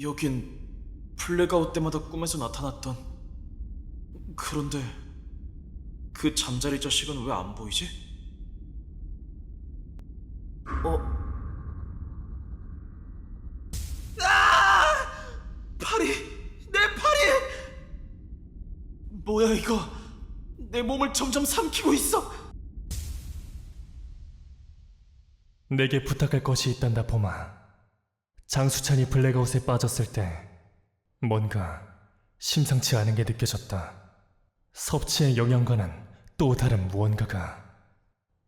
여긴 블랙아웃 때마다 꿈에서 나타났던 그런데 그 잠자리 자식은 왜 안 보이지? 어? 아! 팔이 내 팔이 뭐야 이거 내 몸을 점점 삼키고 있어 내게 부탁할 것이 있단다, 봄아. 장수찬이 블랙아웃에 빠졌을 때 뭔가 심상치 않은 게 느껴졌다. 섭취의 영향과는 또 다른 무언가가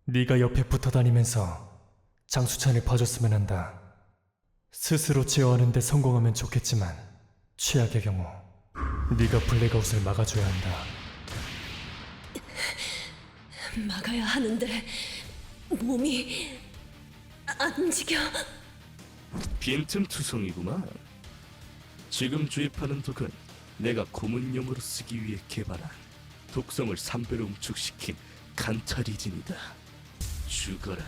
네가 옆에 붙어 다니면서 장수찬을 봐줬으면 한다. 스스로 제어하는 데 성공하면 좋겠지만 최악의 경우 네가 블랙아웃을 막아줘야 한다. 막아야 하는데 몸이 안 움직여. 빈틈투성이구만. 지금 주입하는 독은 내가 고문용으로 쓰기 위해 개발한 독성을 3배로 응축시킨 간타리진이다. 죽어라.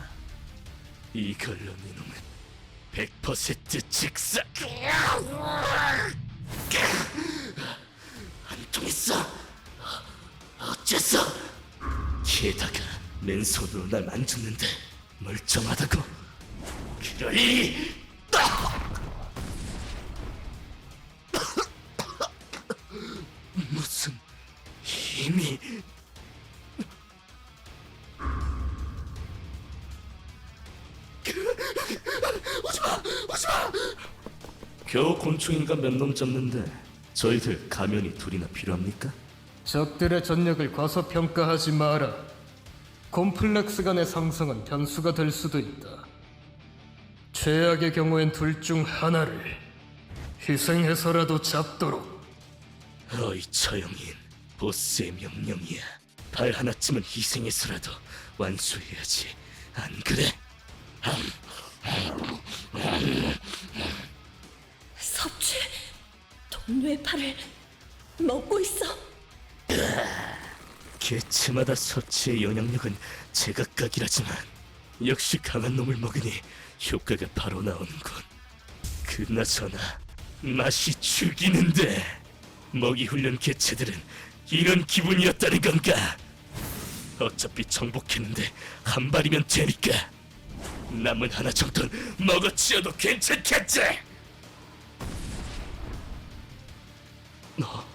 이걸로 네 놈은 100% 직사. 안 통했어. 어째서? 게다가 맨손으로 날 만졌는데 멀쩡하다고. 일이 무슨 힘이 오지마 오지마 겨우 곤충인가 몇 놈 잡는데 저희들 가면이 둘이나 필요합니까? 적들의 전력을 과소평가하지 마라. 콤플렉스 간의 상승은 변수가 될 수도 있다. 최악의 경우엔 둘 중 하나를 희생해서라도 잡도록. 어이 처형인 보스의 명령이야 발 하나쯤은 희생해서라도 완수해야지 안 그래? 섭취 동료의 팔을 먹고 있어. 개체마다 서치의 영향력은 제각각이라지만 역시 강한 놈을 먹으니 효과가 바로 나오는군. 그나저나 맛이 죽이는데 먹이 훈련 개체들은 이런 기분이었다는 건가? 어차피 정복했는데 한 발이면 되니까 남은 하나 정도는 먹어치워도 괜찮겠지? 너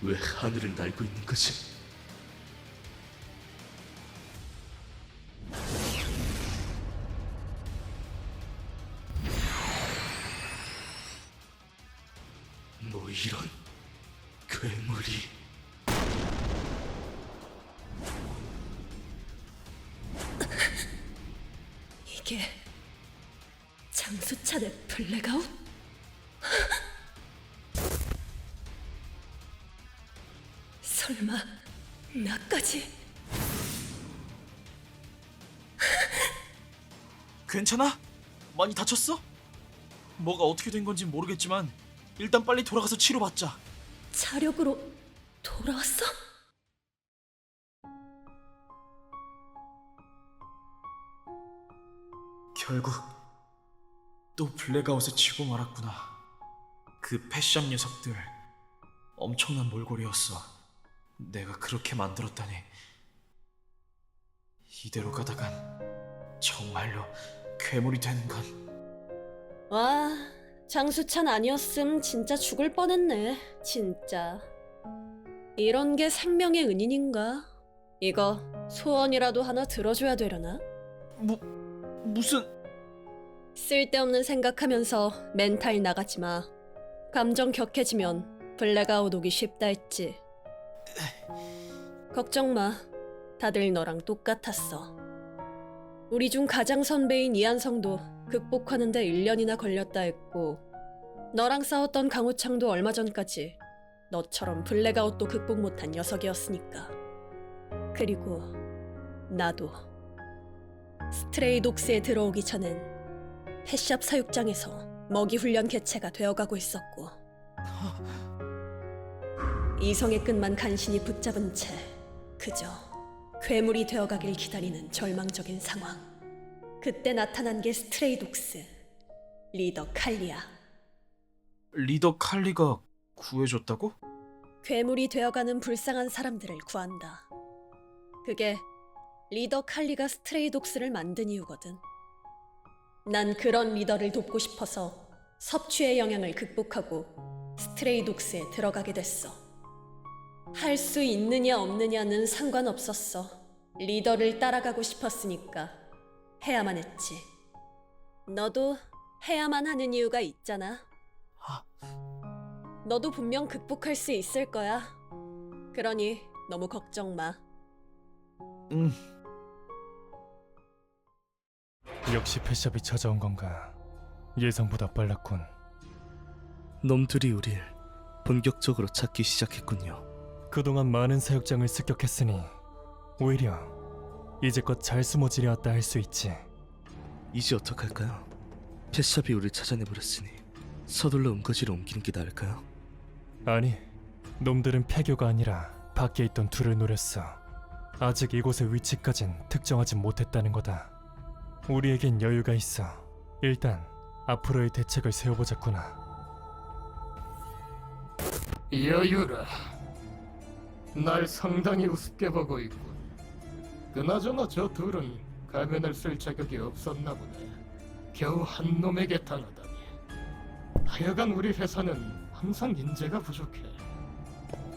왜 하늘을 날고 있는 거지? 뭐 이런 괴물이 이게 장수찬의 블랙아웃? 설마 나까지? 괜찮아? 많이 다쳤어? 뭐가 어떻게 된 건지 모르겠지만 일단 빨리 돌아가서 치료받자. 자력으로 돌아왔어? 결국 또 블랙아웃에 지고 말았구나. 그 패션 녀석들 엄청난 몰골이었어. 내가 그렇게 만들었다니. 이대로 가다간 정말로 괴물이 되는 건 와, 장수찬 아니었음 진짜 죽을 뻔했네. 진짜. 이런 게 생명의 은인인가? 이거 소원이라도 하나 들어줘야 되려나? 뭐 무슨 쓸데없는 생각하면서 멘탈 나가지 마. 감정 격해지면 블랙아웃 오기 쉽다 했지. 걱정 마. 다들 너랑 똑같았어. 우리 중 가장 선배인 이한성도 극복하는데 1년이나 걸렸다 했고 너랑 싸웠던 강호창도 얼마 전까지 너처럼 블랙아웃도 극복 못한 녀석이었으니까. 그리고 나도 스트레이 독스에 들어오기 전엔 펫샵 사육장에서 먹이 훈련 개체가 되어가고 있었고 이성의 끝만 간신히 붙잡은 채 그저 괴물이 되어가길 기다리는 절망적인 상황. 그때 나타난 게 스트레이 독스. 리더 칼리야. 리더 칼리가 구해줬다고? 괴물이 되어가는 불쌍한 사람들을 구한다. 그게 리더 칼리가 스트레이독스를 만든 이유거든. 난 그런 리더를 돕고 싶어서 섭취의 영향을 극복하고 스트레이독스에 들어가게 됐어. 할 수 있느냐 없느냐는 상관없었어. 리더를 따라가고 싶었으니까 해야만 했지. 너도 해야만 하는 이유가 있잖아. 너도 분명 극복할 수 있을 거야. 그러니 너무 걱정 마. 응. 역시 패샵이 찾아온 건가? 예상보다 빨랐군. 놈들이 우릴 본격적으로 찾기 시작했군요. 그동안 많은 사육장을 습격했으니 오히려 이제껏 잘 숨어지려 왔다 할 수 있지. 이제 어떡할까요? 펫샵이 우릴 찾아내버렸으니 서둘러 음거지로 옮기는 게 나을까요? 아니, 놈들은 폐교가 아니라 밖에 있던 둘을 노렸어. 아직 이곳의 위치까진 특정하지 못했다는 거다. 우리에겐 여유가 있어. 일단 앞으로의 대책을 세워보자꾸나. 여유라. 날 상당히 우습게 보고 있군. 그나저나 저 둘은 가면을 쓸 자격이 없었나 보네. 겨우 한 놈에게 당하다니. 하여간 우리 회사는 항상 인재가 부족해.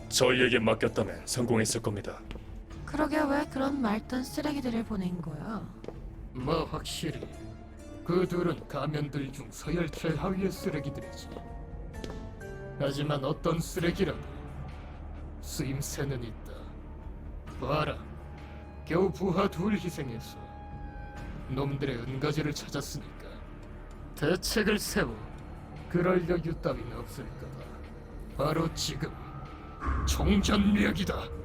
저희에게 맡겼다면 성공했을 겁니다. 그러게 왜 그런 말단 쓰레기들을 보낸 거야? 뭐 확실히 그 둘은 가면들 중 서열 최하위의 쓰레기들이지. 하지만 어떤 쓰레기라도 쓰임새는 있다. 봐라, 겨우 부하 둘 희생해서 놈들의 은가지를 찾았으니까 대책을 세워 그럴 여유 따윈 없을 거다. 바로 지금 총전력이다.